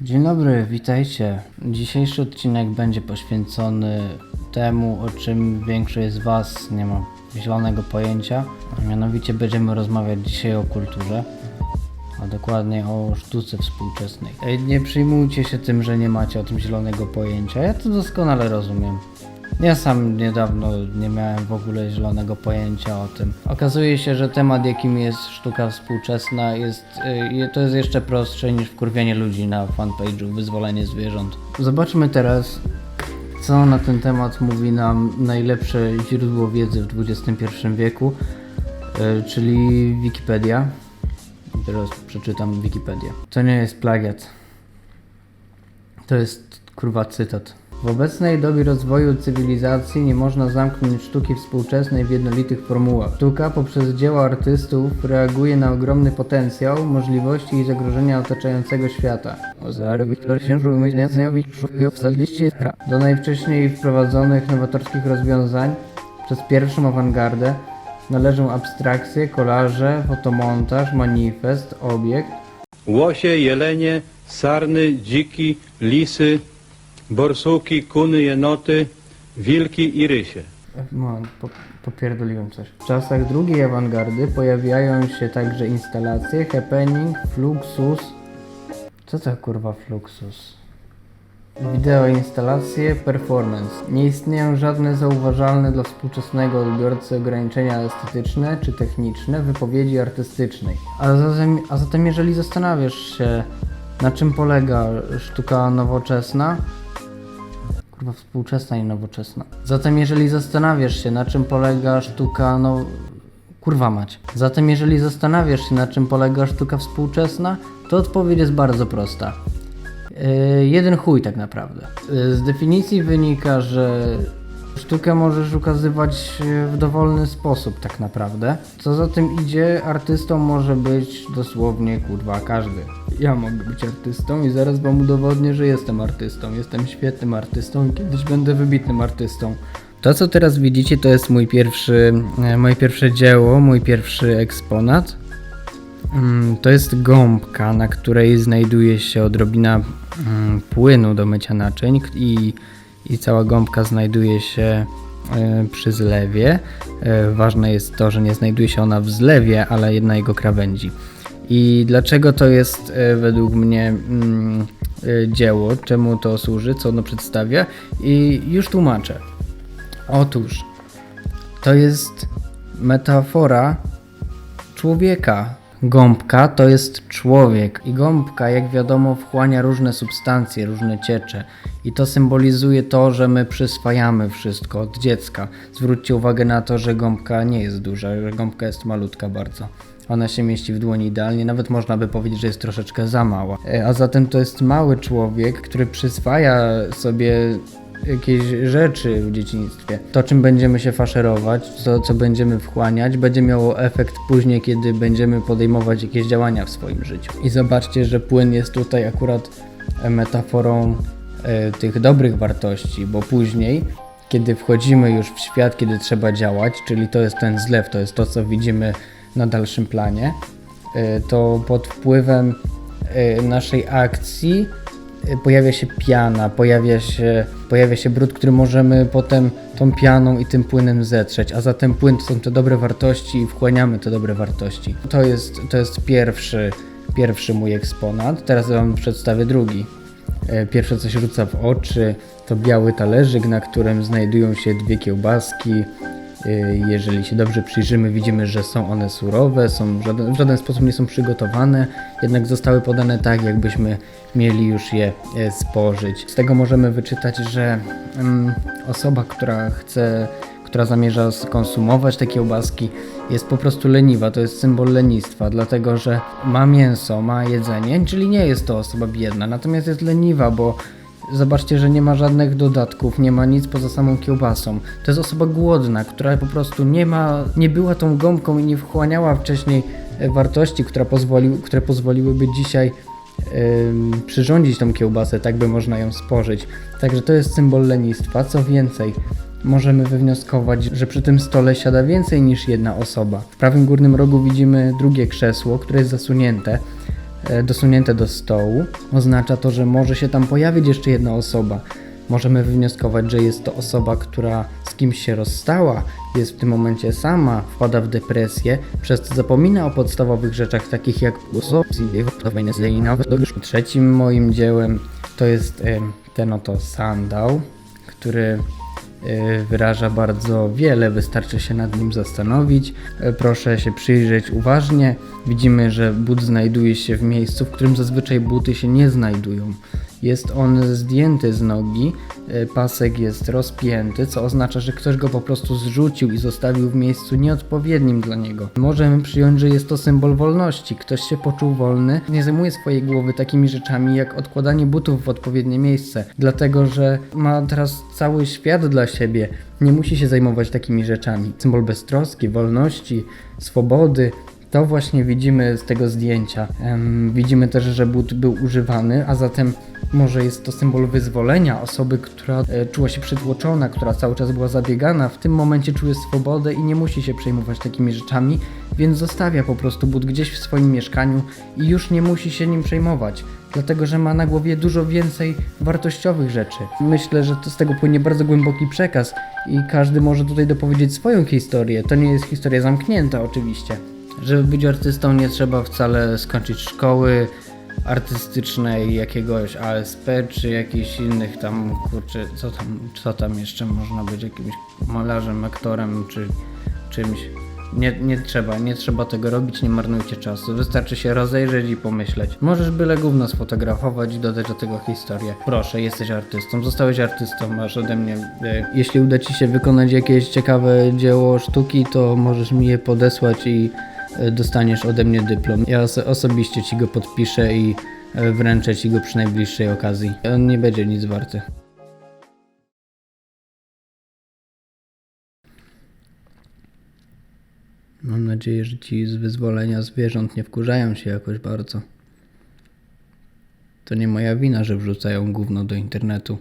Dzień dobry, witajcie. Dzisiejszy odcinek będzie poświęcony temu, o czym większość z Was nie ma zielonego pojęcia. A mianowicie będziemy rozmawiać dzisiaj o kulturze, a dokładnie o sztuce współczesnej. Ej, Nie przyjmujcie się tym, że nie macie o tym zielonego pojęcia. Ja to doskonale rozumiem. Ja sam niedawno nie miałem w ogóle zielonego pojęcia o tym. Okazuje się, że temat, jakim jest sztuka współczesna, jest, y, to jest jeszcze prostsze niż wkurwianie ludzi na fanpage'u Wyzwolenie Zwierząt. Zobaczmy teraz, co na ten temat mówi nam najlepsze źródło wiedzy w XXI wieku, y, czyli Wikipedia. Teraz przeczytam Wikipedię. To nie jest plagiat. To jest kurwa cytat. W obecnej dobie rozwoju cywilizacji nie można zamknąć sztuki współczesnej w jednolitych formułach. Sztuka poprzez dzieła artystów reaguje na ogromny potencjał, możliwości i zagrożenia otaczającego świata. Do najwcześniej wprowadzonych nowatorskich rozwiązań przez pierwszą awangardę należą abstrakcje, kolaże, fotomontaż, manifest, obiekt, Łosie, jelenie, sarny, dziki, lisy, borsuki, kuny, jenoty, wilki i rysie. No, po, popierdoliłem coś. W czasach drugiej awangardy pojawiają się także instalacje, happening, fluxus. Co to kurwa fluxus? Wideo instalacje, performance. Nie istnieją żadne zauważalne dla współczesnego odbiorcy ograniczenia estetyczne czy techniczne wypowiedzi artystycznej. A zatem, a zatem jeżeli zastanawiasz się, na czym polega sztuka nowoczesna, Kurwa, współczesna i nowoczesna. Zatem jeżeli zastanawiasz się, na czym polega sztuka, no... Kurwa mać. Zatem jeżeli zastanawiasz się, na czym polega sztuka współczesna, to odpowiedź jest bardzo prosta. Yy, jeden chuj tak naprawdę. Yy, z definicji wynika, że sztukę możesz ukazywać yy, w dowolny sposób tak naprawdę. Co za tym idzie, artystą może być dosłownie kurwa każdy. Ja mogę być artystą i zaraz wam udowodnię, że jestem artystą. Jestem świetnym artystą i kiedyś będę wybitnym artystą. To, co teraz widzicie, to jest mój pierwszy, e, moje pierwsze dzieło, mój pierwszy eksponat. Mm, To jest gąbka, na której znajduje się odrobina mm, płynu do mycia naczyń i, i cała gąbka znajduje się e, przy zlewie. E, Ważne jest to, że nie znajduje się ona w zlewie, ale jedna jego krawędzi. I dlaczego to jest e, według mnie mm, dzieło, czemu to służy, co ono przedstawia i już tłumaczę. Otóż to jest metafora człowieka. Gąbka to jest człowiek i gąbka, jak wiadomo, wchłania różne substancje, różne ciecze i to symbolizuje to, że my przyswajamy wszystko od dziecka. Zwróćcie uwagę na to, że gąbka nie jest duża, że gąbka jest malutka bardzo. Ona się mieści w dłoni idealnie, nawet można by powiedzieć, że jest troszeczkę za mała. E, A zatem to jest mały człowiek, który przyswaja sobie jakieś rzeczy w dzieciństwie. To, czym będziemy się faszerować, to, co będziemy wchłaniać, będzie miało efekt później, kiedy będziemy podejmować jakieś działania w swoim życiu. I zobaczcie, że płyn jest tutaj akurat e, metaforą e, tych dobrych wartości, bo później, kiedy wchodzimy już w świat, kiedy trzeba działać, czyli to jest ten zlew, to jest to, co widzimy na dalszym planie, e, to pod wpływem naszej akcji y, pojawia się piana, pojawia się, pojawia się brud, który możemy potem tą pianą i tym płynem zetrzeć, a zatem płyn to są te dobre wartości i wchłaniamy te dobre wartości. To jest, to jest pierwszy, pierwszy mój eksponat, teraz wam przedstawię drugi. E, Pierwsze co się rzuca w oczy to biały talerzyk, na którym znajdują się dwie kiełbaski. E, Jeżeli się dobrze przyjrzymy, widzimy, że są one surowe, są w żaden, w żaden sposób nie są przygotowane, jednak zostały podane tak, jakbyśmy mieli już je e, spożyć. Z tego możemy wyczytać, że mm, osoba, która chce, która zamierza skonsumować te kiełbaski, jest po prostu leniwa. To jest symbol lenistwa, dlatego że ma mięso, ma jedzenie, czyli nie jest to osoba biedna, natomiast jest leniwa, bo Zobaczcie, że nie ma żadnych dodatków, nie ma nic poza samą kiełbasą. To jest osoba głodna, która po prostu nie ma, nie była tą gąbką i nie wchłaniała wcześniej e, wartości, która pozwoli, które pozwoliłyby dzisiaj ym, przyrządzić tą kiełbasę, tak by można ją spożyć. Także to jest symbol lenistwa. Co więcej, możemy wywnioskować, że przy tym stole siada więcej niż jedna osoba. W prawym górnym rogu widzimy drugie krzesło, które jest zasunięte. E, dosunięte do stołu, oznacza to, że może się tam pojawić jeszcze jedna osoba. Możemy wywnioskować, że jest to osoba, która z kimś się rozstała, jest w tym momencie sama, wpada w depresję, przez co zapomina o podstawowych rzeczach takich jak Trzecim moim dziełem to jest ten oto sandał, który wyraża bardzo wiele, wystarczy się nad nim zastanowić. E, Proszę się przyjrzeć uważnie. Widzimy, że but znajduje się w miejscu, w którym zazwyczaj buty się nie znajdują. Jest on zdjęty z nogi, e, pasek jest rozpięty, co oznacza, że ktoś go po prostu zrzucił i zostawił w miejscu nieodpowiednim dla niego. Możemy przyjąć, że jest to symbol wolności. Ktoś się poczuł wolny, nie zajmuje swojej głowy takimi rzeczami jak odkładanie butów w odpowiednie miejsce, dlatego że ma teraz cały świat dla siebie. Nie musi się zajmować takimi rzeczami. Symbol beztroski, wolności, swobody. To właśnie widzimy z tego zdjęcia. Widzimy też, że but był używany, a zatem może jest to symbol wyzwolenia osoby, która e, czuła się przytłoczona, która cały czas była zabiegana. W tym momencie czuje swobodę i nie musi się przejmować takimi rzeczami, więc zostawia po prostu but gdzieś w swoim mieszkaniu i już nie musi się nim przejmować. Dlatego, że ma na głowie dużo więcej wartościowych rzeczy. Myślę, że to z tego płynie bardzo głęboki przekaz i każdy może tutaj dopowiedzieć swoją historię. To nie jest historia zamknięta, oczywiście. Żeby być artystą nie trzeba wcale skończyć szkoły artystycznej, jakiegoś ASP czy jakichś innych tam, kurczę, co tam, co tam jeszcze można być, jakimś malarzem, aktorem czy czymś. Nie, nie trzeba, nie trzeba tego robić, nie marnujcie czasu. Wystarczy się rozejrzeć i pomyśleć. Możesz byle gówno sfotografować i dodać do tego historię. Proszę, jesteś artystą, zostałeś artystą, masz ode mnie. e, Jeśli uda ci się wykonać jakieś ciekawe dzieło sztuki, to możesz mi je podesłać i dostaniesz ode mnie dyplom. Ja oso- osobiście ci go podpiszę i e, wręczę ci go przy najbliższej okazji. On nie będzie nic warty. Mam nadzieję, że ci z wyzwolenia zwierząt nie wkurzają się jakoś bardzo. To nie moja wina, że wrzucają gówno do internetu.